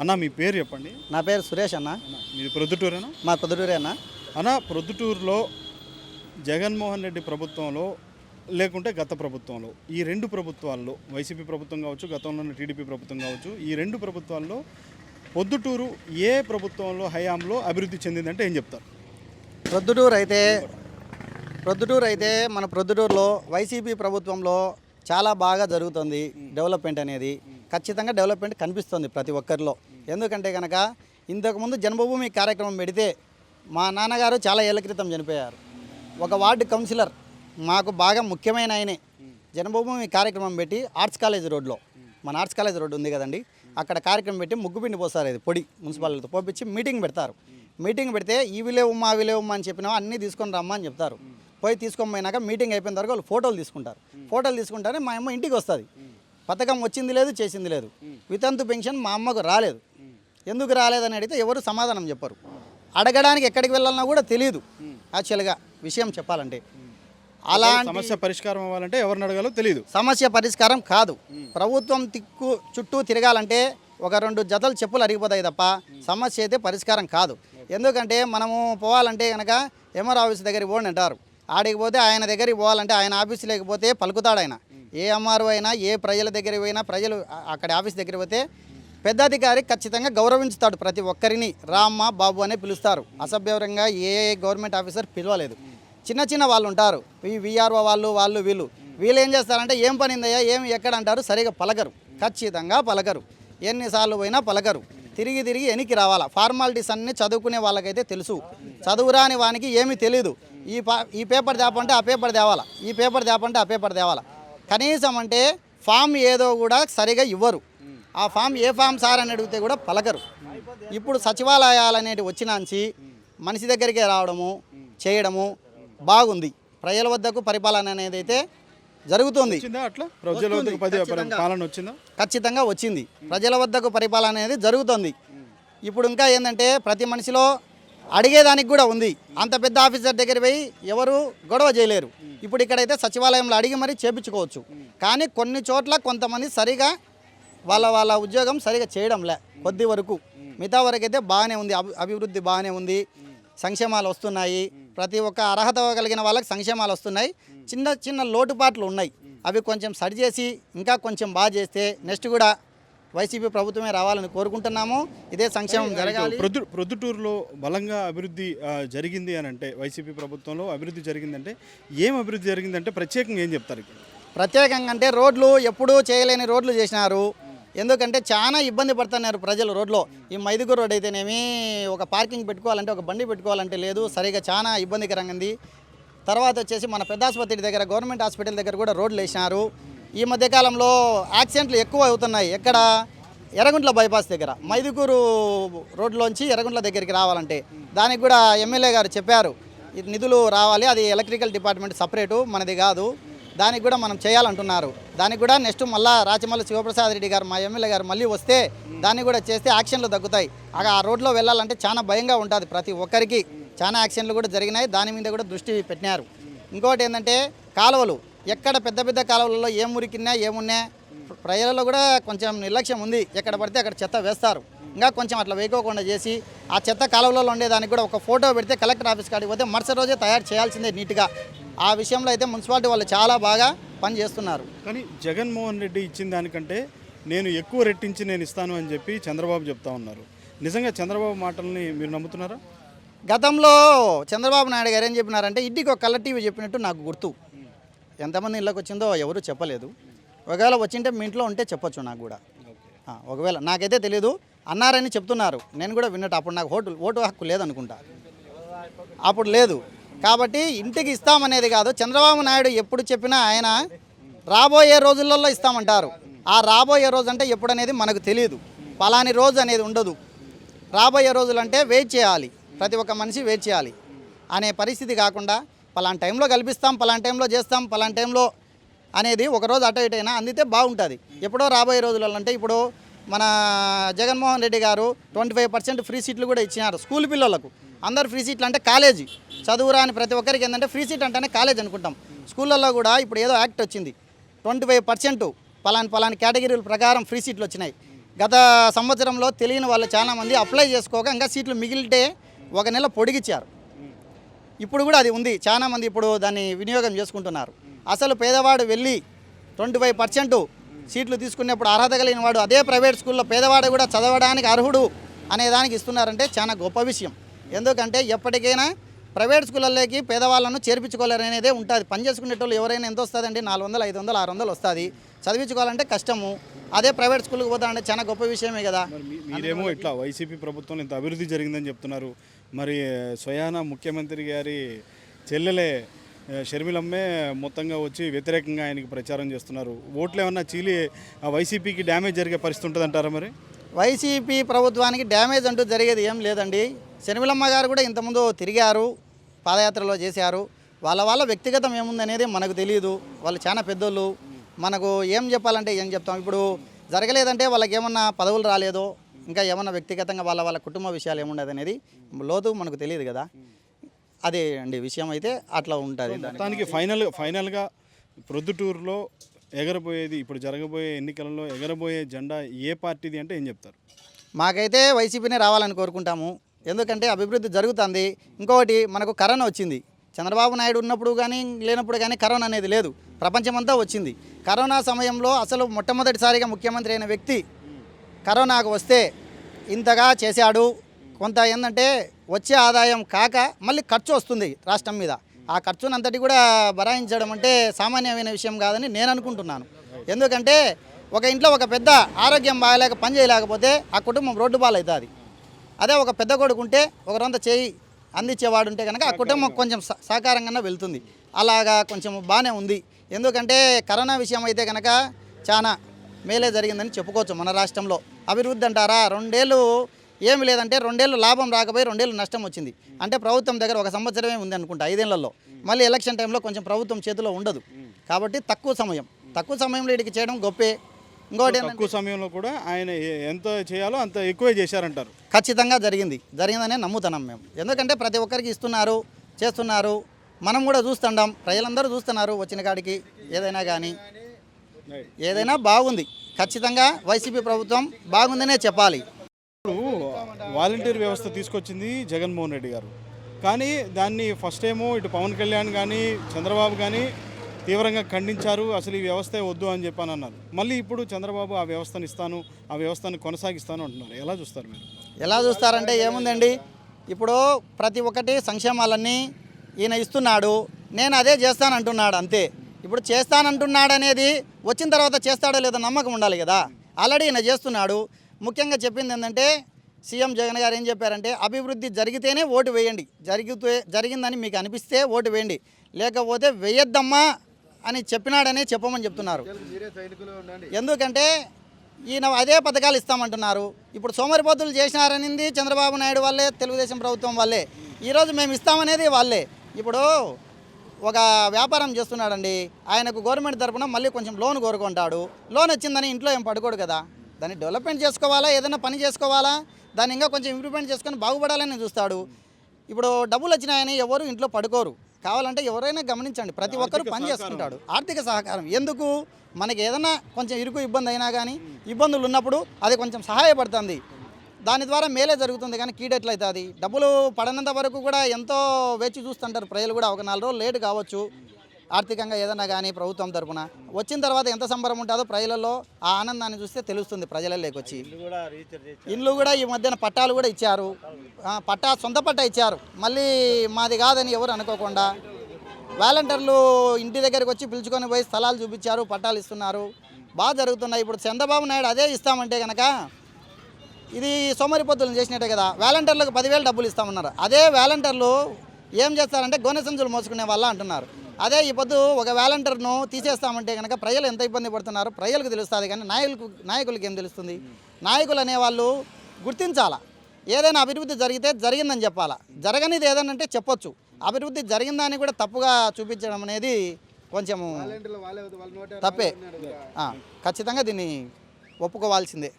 అన్న మీ పేరు చెప్పండి. నా పేరు సురేష్ అన్న. మీది ప్రొద్దుటూరేనా? మా పొద్దుటూరే అన్న. అన్న ప్రొద్దుటూరులో జగన్మోహన్ రెడ్డి ప్రభుత్వంలో లేకుంటే గత ప్రభుత్వంలో ఈ రెండు ప్రభుత్వాల్లో వైసీపీ ప్రభుత్వం కావచ్చు గతంలో ఉన్న టీడీపీ ప్రభుత్వం కావచ్చు ఈ రెండు ప్రభుత్వాల్లో పొద్దుటూరు ఏ ప్రభుత్వంలో హయాంలో అభివృద్ధి చెందిందంటే ఏం చెప్తారు? ప్రొద్దుటూరు అయితే ప్రొద్దుటూరు అయితే మన ప్రొద్దుటూరులో వైసీపీ ప్రభుత్వంలో చాలా బాగా జరుగుతుంది డెవలప్మెంట్ అనేది. ఖచ్చితంగా డెవలప్మెంట్ కనిపిస్తుంది ప్రతి ఒక్కరిలో. ఎందుకంటే కనుక ఇంతకుముందు జన్మభూమి కార్యక్రమం పెడితే మా నాన్నగారు చాలా ఏళ్ళ క్రితం చనిపోయారు. ఒక వార్డు కౌన్సిలర్ మాకు బాగా ముఖ్యమైన ఆయనే. జన్మభూమి కార్యక్రమం పెట్టి ఆర్ట్స్ కాలేజ్ రోడ్లో మన ఆర్ట్స్ కాలేజ్ రోడ్డు ఉంది కదండి అక్కడ కార్యక్రమం పెట్టి ముగ్గు పిండి పోస్తారు ఇది పొడి మున్సిపాలిటీతో పోపించి మీటింగ్ పెడతారు. మీటింగ్ పెడితే ఈ విలేవమ్మా ఆ లేవు అని చెప్పినా అన్నీ తీసుకొని రమ్మా అని చెప్తారు. పోయి తీసుకొని పోయినాక మీటింగ్ అయిపోయిన తర్వాత వాళ్ళు ఫోటోలు తీసుకుంటారు. ఫోటోలు తీసుకుంటారే మా అమ్మ ఇంటికి వస్తుంది. పథకం వచ్చింది లేదు చేసింది లేదు. వితంతు పెన్షన్ మా అమ్మకు రాలేదు. ఎందుకు రాలేదని అడిగితే ఎవరు సమాధానం చెప్పరు. అడగడానికి ఎక్కడికి వెళ్ళాలన్నా కూడా తెలియదు యాక్చువల్గా విషయం చెప్పాలంటే. అలాంటి సమస్య పరిష్కారం అవ్వాలంటే ఎవరిని అడగాలో తెలియదు సమస్య పరిష్కారం కాదు. ప్రభుత్వం తిక్కు చుట్టూ తిరగాలంటే ఒక రెండు జతలు చెప్పులు అరిగిపోతాయి తప్ప సమస్య అయితే పరిష్కారం కాదు. ఎందుకంటే మనము పోవాలంటే కనుక ఎంఆర్ ఆఫీస్ దగ్గరికి పోండి అంటారు. ఆడికి పోతే ఆయన దగ్గరికి పోవాలంటే ఆయన ఆఫీస్ లేకపోతే పలుకుతాడు ఆయన. ఏ ఎంఆర్ఓ అయినా ఏ ప్రజల దగ్గర పోయినా ప్రజలు అక్కడ ఆఫీస్ దగ్గర పోతే పెద్ద అధికారి ఖచ్చితంగా గౌరవించుతాడు ప్రతి ఒక్కరిని. రామ్మ బాబు అనే పిలుస్తారు. అసభ్యవరంగా ఏ గవర్నమెంట్ ఆఫీసర్ పిలవలేదు. చిన్న చిన్న వాళ్ళు ఉంటారు. ఈ విఆర్ఓ వాళ్ళు వాళ్ళు వీళ్ళు. వీళ్ళు ఏం చేస్తారంటే ఏం పనిందయ్యా? ఏం ఎక్కడ? అంటారు. సరిగా పలకరు. ఖచ్చితంగా పలకరు. ఎన్నిసార్లు పోయినా పలకరు. తిరిగి తిరిగి వెనక్కి రావాలా? ఫార్మాలిటీస్ అన్నీ చదువుకునే వాళ్ళకైతే తెలుసు. చదువురాని వానికి ఏమీ తెలియదు ఈ పా ఈ పేపర్ తేపంటే ఆ పేపర్ తేవాలా? ఈ పేపర్ తేపంటే ఆ పేపర్ తేవాలా? కనీసం అంటే ఫామ్ ఏదో కూడా సరిగా ఇవ్వరు. ఆ ఫామ్ ఏ ఫామ్ సార్ అని అడిగితే కూడా పలకరు. ఇప్పుడు సచివాలయాలు అనేవి వచ్చినాంచి మనిషి దగ్గరికి రావడము చేయడము బాగుంది. ప్రజల వద్దకు పరిపాలన అనేది అయితే జరుగుతుంది. ఖచ్చితంగా వచ్చింది. ప్రజల వద్దకు పరిపాలన అనేది జరుగుతుంది. ఇప్పుడు ఇంకా ఏంటంటే ప్రతి మనిషిలో అడిగేదానికి కూడా ఉంది. అంత పెద్ద ఆఫీసర్ దగ్గర పోయి ఎవరు గొడవ చేయలేరు. ఇప్పుడు ఇక్కడైతే సచివాలయంలో అడిగి మరీ చేపించుకోవచ్చు. కానీ కొన్ని చోట్ల కొంతమంది సరిగా వాళ్ళ వాళ్ళ ఉద్యోగం సరిగా చేయడంలే కొద్ది వరకు. మిగతా వరకు అయితే బాగానే ఉంది. అభి- అభివృద్ధి బాగానే ఉంది. సంక్షేమాలు వస్తున్నాయి. ప్రతి ఒక్క అర్హత కలిగిన వాళ్ళకి సంక్షేమాలు వస్తున్నాయి. చిన్న చిన్న లోటుపాట్లు ఉన్నాయి. అవి కొంచెం సరి చేసి ఇంకా కొంచెం బాగా చేస్తే నెక్స్ట్ కూడా వైసీపీ ప్రభుత్వమే రావాలని కోరుకుంటున్నాము. ఇదే సంక్షేమం జరగాలి. ప్రొద్దు ప్రొద్దుటూరులో బలంగా అభివృద్ధి జరిగింది అని అంటే వైసీపీ ప్రభుత్వంలో అభివృద్ధి జరిగిందంటే ఏం అభివృద్ధి జరిగిందంటే ప్రత్యేకంగా ఏం చెప్తారు ప్రత్యేకంగా అంటే రోడ్లు ఎప్పుడూ చేయలేని రోడ్లు చేసినారు. ఎందుకంటే చాలా ఇబ్బంది పడుతున్నారు ప్రజలు రోడ్లో. ఈ మైదుగురు రోడ్ అయితేనేమి ఒక పార్కింగ్ పెట్టుకోవాలంటే ఒక బండి పెట్టుకోవాలంటే లేదు. సరిగా చాలా ఇబ్బందికరంగా ఉంది. తర్వాత వచ్చేసి మన పెద్ద ఆసుపత్రి దగ్గర గవర్నమెంట్ హాస్పిటల్ దగ్గర కూడా రోడ్లు వేసినారు. ఈ మధ్యకాలంలో యాక్సిడెంట్లు ఎక్కువ అవుతున్నాయి. ఎక్కడ? ఎర్రగుంట్ల బైపాస్ దగ్గర. మైదుకూరు రోడ్లోంచి ఎర్రగుంట్ల దగ్గరికి రావాలంటే దానికి కూడా ఎమ్మెల్యే గారు చెప్పారు. నిధులు రావాలి. అది ఎలక్ట్రికల్ డిపార్ట్మెంట్ సపరేటు. మనది కాదు. దానికి కూడా మనం చేయాలంటున్నారు. దానికి కూడా నెక్స్ట్ మళ్ళా రాచమల్లి శివప్రసాద్ రెడ్డి గారు మా ఎమ్మెల్యే గారు మళ్ళీ వస్తే దాన్ని కూడా చేస్తే యాక్షన్లు తగ్గుతాయి. ఆ ఆ రోడ్లో వెళ్ళాలంటే చాలా భయంగా ఉంటుంది ప్రతి ఒక్కరికి. చాలా యాక్షన్లు కూడా జరిగినాయి. దాని మీద కూడా దృష్టి పెట్టినారు. ఇంకోటి ఏంటంటే కాలువలు. ఎక్కడ పెద్ద పెద్ద కాలువలలో ఏం మురికిన్నా ఏమున్నా ప్రజలలో కూడా కొంచెం నిర్లక్ష్యం ఉంది. ఎక్కడ పడితే అక్కడ చెత్త వేస్తారు. ఇంకా కొంచెం అట్లా వేయకోకుండా చేసి ఆ చెత్త కాలువలలో ఉండేదానికి కూడా ఒక ఫోటో పెడితే కలెక్టర్ ఆఫీస్ కాడికి పోతే మరుసటి రోజే తయారు చేయాల్సిందే నీట్గా. ఆ విషయంలో అయితే మున్సిపాలిటీ వాళ్ళు చాలా బాగా పని చేస్తున్నారు. కానీ జగన్మోహన్ రెడ్డి ఇచ్చిన దానికంటే నేను ఎక్కువ రెట్టించి నేను ఇస్తాను అని చెప్పి చంద్రబాబు చెప్తా ఉన్నారు. నిజంగా చంద్రబాబు మాటల్ని మీరు నమ్ముతున్నారా? గతంలో చంద్రబాబు నాయుడు గారు ఏం చెప్పినారంటే ఇంటికి ఒక కలర్ టీవీ చెప్పినట్టు నాకు గుర్తు. ఎంతమంది ఇళ్ళకి వచ్చిందో ఎవరు చెప్పలేదు. ఒకవేళ వచ్చింటే మీ ఇంట్లో ఉంటే చెప్పొచ్చు నాకు కూడా. ఒకవేళ నాకైతే తెలియదు అన్నారని చెప్తున్నారు. నేను కూడా విన్నట్టు అప్పుడు నాకు ఓటు ఓటు హక్కు లేదనుకుంటా. అప్పుడు లేదు. కాబట్టి ఇంటికి ఇస్తామనేది కాదు చంద్రబాబు నాయుడు ఎప్పుడు చెప్పినా ఆయన రాబోయే రోజులలో ఇస్తామంటారు. ఆ రాబోయే రోజు అంటే ఎప్పుడనేది మనకు తెలియదు పలాని రోజు అనేది ఉండదు. రాబోయే రోజులు అంటే వెయిట్ చేయాలి. ప్రతి ఒక్క మనిషి వెయిట్ చేయాలి. అనే పరిస్థితి కాకుండా పలానా టైంలో కల్పిస్తాం పలానా టైంలో చేస్తాం పలానా టైంలో అనేది ఒకరోజు అటు ఇటు అయినా అందితే బాగుంటుంది. ఎప్పుడో రాబోయే రోజులలో అంటే ఇప్పుడు మన జగన్మోహన్ రెడ్డి గారు ట్వంటీ ఫైవ్ పర్సెంట్ ఫ్రీ సీట్లు కూడా ఇచ్చినారు స్కూల్ పిల్లలకు. అందరు ఫ్రీ సీట్లు అంటే కాలేజీ. చదువురాని ప్రతి ఒక్కరికి ఏంటంటే ఫ్రీ సీట్ అంటేనే కాలేజ్ అనుకుంటాం. స్కూళ్ళల్లో కూడా ఇప్పుడు ఏదో యాక్ట్ వచ్చింది. ట్వంటీ ఫైవ్ పర్సెంట్ పలాని పలాని కేటగిరీల ప్రకారం ఫ్రీ సీట్లు వచ్చినాయి. గత సంవత్సరంలో తెలియని వాళ్ళు చాలామంది అప్లై చేసుకోక ఇంకా సీట్లు మిగిలితే ఒక నెల పొడిగిచ్చారు. ఇప్పుడు కూడా అది ఉంది. చాలామంది ఇప్పుడు దాన్ని వినియోగం చేసుకుంటున్నారు. అసలు పేదవాడు వెళ్ళి ట్వంటీ ఫైవ్ పర్సెంట్ సీట్లు తీసుకునేప్పుడు అర్హత కలిగిన వాడు అదే ప్రైవేట్ స్కూల్లో పేదవాడు కూడా చదవడానికి అర్హుడు అనే దానికి ఇస్తున్నారంటే చాలా గొప్ప విషయం. ఎందుకంటే ఎప్పటికైనా ప్రైవేట్ స్కూళ్ళలోకి పేదవాళ్ళను చేర్పించుకోలేరు అనేదే ఉంటుంది. పని చేసుకునేటోళ్ళు ఎవరైనా ఎంత వస్తుందండి? నాలుగు వందలు ఐదు వందలు ఆరు వందలు వస్తుంది. చదివించుకోవాలంటే కష్టము. అదే ప్రైవేట్ స్కూల్కి పోతానంటే చాలా గొప్ప విషయమే కదా. మీరేమో ఇట్లా వైసీపీ ప్రభుత్వంలో ఇంత అభివృద్ధి జరిగిందని చెప్తున్నారు. మరి స్వయాన ముఖ్యమంత్రి గారి చెల్లెలే షర్మిలమ్మే మొత్తంగా వచ్చి వ్యతిరేకంగా ఆయనకి ప్రచారం చేస్తున్నారు. ఓట్లు ఏమన్నా చీలి వైసీపీకి డ్యామేజ్ జరిగే పరిస్థితి ఉంటుంది అంటారా మరి? వైసీపీ ప్రభుత్వానికి డ్యామేజ్ అంటూ జరిగేది ఏం లేదండి. శర్మిలమ్మ గారు కూడా ఇంతకుముందు తిరిగారు. పాదయాత్రలో చేశారు. వాళ్ళ వాళ్ళ వ్యక్తిగతం ఏముందనేది మనకు తెలియదు వాళ్ళు చాలా పెద్దోళ్ళు. మనకు ఏం చెప్పాలంటే ఏం చెప్తాం. ఇప్పుడు జరగలేదంటే వాళ్ళకి ఏమన్నా పదవులు రాలేదో ఇంకా ఏమన్నా వ్యక్తిగతంగా వాళ్ళ వాళ్ళ కుటుంబ విషయాలు ఏముండదు అనేది లోతు మనకు తెలియదు కదా. అదే అండి విషయం అయితే అట్లా ఉంటుంది. మొత్తానికి ఫైనల్ ఫైనల్గా ప్రొద్దుటూరులో ఎగరబోయేది ఇప్పుడు జరగబోయే ఎన్నికలలో ఎగరబోయే జెండా ఏ పార్టీది అంటే ఏం చెప్తారు? మాకైతే వైసీపీనే రావాలని కోరుకుంటాము. ఎందుకంటే అభివృద్ధి జరుగుతుంది. ఇంకొకటి మనకు కరోనా వచ్చింది. చంద్రబాబు నాయుడు ఉన్నప్పుడు కానీ లేనప్పుడు కానీ కరోనా అనేది లేదు. ప్రపంచమంతా వచ్చింది. కరోనా సమయంలో అసలు మొట్టమొదటిసారిగా ముఖ్యమంత్రి అయిన వ్యక్తి కరోనాకు వస్తే ఇంతగా చేశాడు. కొంత ఏంటంటే వచ్చే ఆదాయం కాక మళ్ళీ ఖర్చు వస్తుంది రాష్ట్రం మీద. ఆ ఖర్చునంతటి కూడా బరాయించడం అంటే సామాన్యమైన విషయం కాదని నేను అనుకుంటున్నాను. ఎందుకంటే ఒక ఇంట్లో ఒక పెద్ద ఆరోగ్యం బాగలేక పని చేయలేకపోతే ఆ కుటుంబం రోడ్డు బాలవుతుంది అదే ఒక పెద్ద కొడుకు ఉంటే ఒక రొంత చేయి అందించేవాడు ఉంటే కనుక ఆ కుటుంబం కొంచెం సహకారంగా వెళ్తుంది. అలాగా కొంచెం బాగానే ఉంది. ఎందుకంటే కరోనా విషయం అయితే కనుక చాలా మేలే జరిగిందని చెప్పుకోవచ్చు మన రాష్ట్రంలో. అభివృద్ధి అంటారా? రెండేళ్ళు ఏమి లేదంటే రెండేళ్ళు లాభం రాకపోయి రెండేళ్ళు నష్టం వచ్చింది. అంటే ప్రభుత్వం దగ్గర ఒక సంవత్సరమే ఉంది అనుకుంటా ఐదేళ్ళలో. మళ్ళీ ఎలక్షన్ టైంలో కొంచెం ప్రభుత్వం చేతిలో ఉండదు. కాబట్టి తక్కువ సమయం. తక్కువ సమయంలో వీడికి చేయడం గొప్పే. ఇంకోటి తక్కువ సమయంలో కూడా ఆయన ఎంత చేయాలో అంత ఎక్కువే చేశారంటారు. ఖచ్చితంగా జరిగింది. జరిగిందనే నమ్ముతున్నాం మేము. ఎందుకంటే ప్రతి ఒక్కరికి ఇస్తున్నారు చేస్తున్నారు. మనం కూడా చూస్తుంటాం. ప్రజలందరూ చూస్తున్నారు వచ్చిన కాడికి ఏదైనా కానీ ఏదైనా బాగుంది. ఖచ్చితంగా వైసీపీ ప్రభుత్వం బాగుందనే చెప్పాలి. ఇప్పుడు వాలంటీర్ వ్యవస్థ తీసుకొచ్చింది జగన్మోహన్ రెడ్డి గారు. కానీ దాన్ని ఫస్ట్ ఏమో ఇటు పవన్ కళ్యాణ్ కానీ చంద్రబాబు కానీ తీవ్రంగా ఖండించారు అసలు ఈ వ్యవస్థే వద్దు అని చెప్పాను అన్నారు మళ్ళీ ఇప్పుడు చంద్రబాబు ఆ వ్యవస్థను ఇస్తాను ఆ వ్యవస్థను కొనసాగిస్తాను అంటున్నారు. ఎలా చూస్తారు మీరు? ఎలా చూస్తారంటే ఏముందండి? ఇప్పుడు ప్రతి ఒక్కటి సంక్షేమాలన్నీ ఈయన ఇస్తున్నాడు నేను అదే చేస్తానంటున్నాడు అంతే. ఇప్పుడు చేస్తానంటున్నాడు అనేది వచ్చిన తర్వాత చేస్తాడో లేదో నమ్మకం ఉండాలి కదా. ఆల్రెడీ ఈయన చేస్తున్నాడు. ముఖ్యంగా చెప్పింది ఏంటంటే సీఎం జగన్ గారు ఏం చెప్పారంటే అభివృద్ధి జరిగితేనే ఓటు వేయండి. జరిగితే జరిగిందని మీకు అనిపిస్తే ఓటు వేయండి. లేకపోతే వేయద్దమ్మా అని చెప్పినాడనే చెప్పమని చెప్తున్నారు. ఎందుకంటే ఈయన అదే పథకాలు ఇస్తామంటున్నారు. ఇప్పుడు సోమరిపోతులు చేసినారనింది చంద్రబాబు నాయుడు వాళ్ళే తెలుగుదేశం ప్రభుత్వం వాళ్ళే ఈరోజు మేము ఇస్తామనేది వాళ్ళే. ఇప్పుడు ఒక వ్యాపారం చేస్తున్నాడండి. ఆయనకు గవర్నమెంట్ తరపున మళ్ళీ కొంచెం లోన్ కోరుకుంటాడు. లోన్ వచ్చిందని ఇంట్లో ఏం పడుకోడు కదా. దాన్ని డెవలప్మెంట్ చేసుకోవాలా? ఏదైనా పని చేసుకోవాలా? దాన్ని ఇంకా కొంచెం ఇంప్రూవ్మెంట్ చేసుకొని బాగుపడాలని చూస్తాడు. ఇప్పుడు డబ్బులు వచ్చినాయని ఎవరు ఇంట్లో పడుకోరు. కావాలంటే ఎవరైనా గమనించండి. ప్రతి ఒక్కరు పని చేసుకుంటాడు. ఆర్థిక సహకారం. ఎందుకు? మనకి ఏదైనా కొంచెం ఇరుకు ఇబ్బంది అయినా కానీ ఇబ్బందులు ఉన్నప్పుడు అది కొంచెం సహాయపడుతుంది. దాని ద్వారా మేలే జరుగుతుంది కానీ కీడెట్లయితుంది? డబ్బులు పడనంత వరకు కూడా ఎంతో వేచి చూస్తుంటారు ప్రజలు కూడా. ఒక నాలుగు రోజులు లేట్ కావచ్చు. ఆర్థికంగా ఏదైనా కానీ ప్రభుత్వం తరపున వచ్చిన తర్వాత ఎంత సంబరం ఉంటుందో ప్రజలలో ఆ ఆనందాన్ని చూస్తే తెలుస్తుంది ప్రజలలోకి వచ్చి. ఇండ్లు కూడా ఈ మధ్యన పట్టాలు కూడా ఇచ్చారు. పట్టా సొంత పట్టా ఇచ్చారు. మళ్ళీ మాది కాదని ఎవరు అనుకోకుండా వాలంటీర్లు ఇంటి దగ్గరికి వచ్చి పిలుచుకొని పోయి స్థలాలు చూపించారు పట్టాలు ఇస్తున్నారు. బాగా జరుగుతున్నాయి. ఇప్పుడు చంద్రబాబు నాయుడు అదే ఇస్తామంటే కనుక ఇది సోమరిపోతులను చేసినట్టే కదా. వాలంటీర్లకు పదివేలు డబ్బులు ఇస్తామన్నారు. అదే వాలంటీర్లు ఏం చేస్తారంటే గోనె సంచులు మోసుకునే వాళ్ళ అంటున్నారు. అదే ఈ పొద్దు ఒక వాలంటీర్ను తీసేస్తామంటే కనుక ప్రజలు ఎంత ఇబ్బంది పడుతున్నారో? ప్రజలకు తెలుస్తుంది కానీ నాయకులకు నాయకులకి ఏం తెలుస్తుంది? నాయకులు అనేవాళ్ళు గుర్తించాలా? ఏదైనా అభివృద్ధి జరిగితే జరిగిందని చెప్పాలా? జరగనిది ఏదైనా అంటే చెప్పొచ్చు. అభివృద్ధి జరిగిందని కూడా తప్పుగా చూపించడం అనేది కొంచెము తప్పే. ఖచ్చితంగా దీన్ని ఒప్పుకోవాల్సిందే.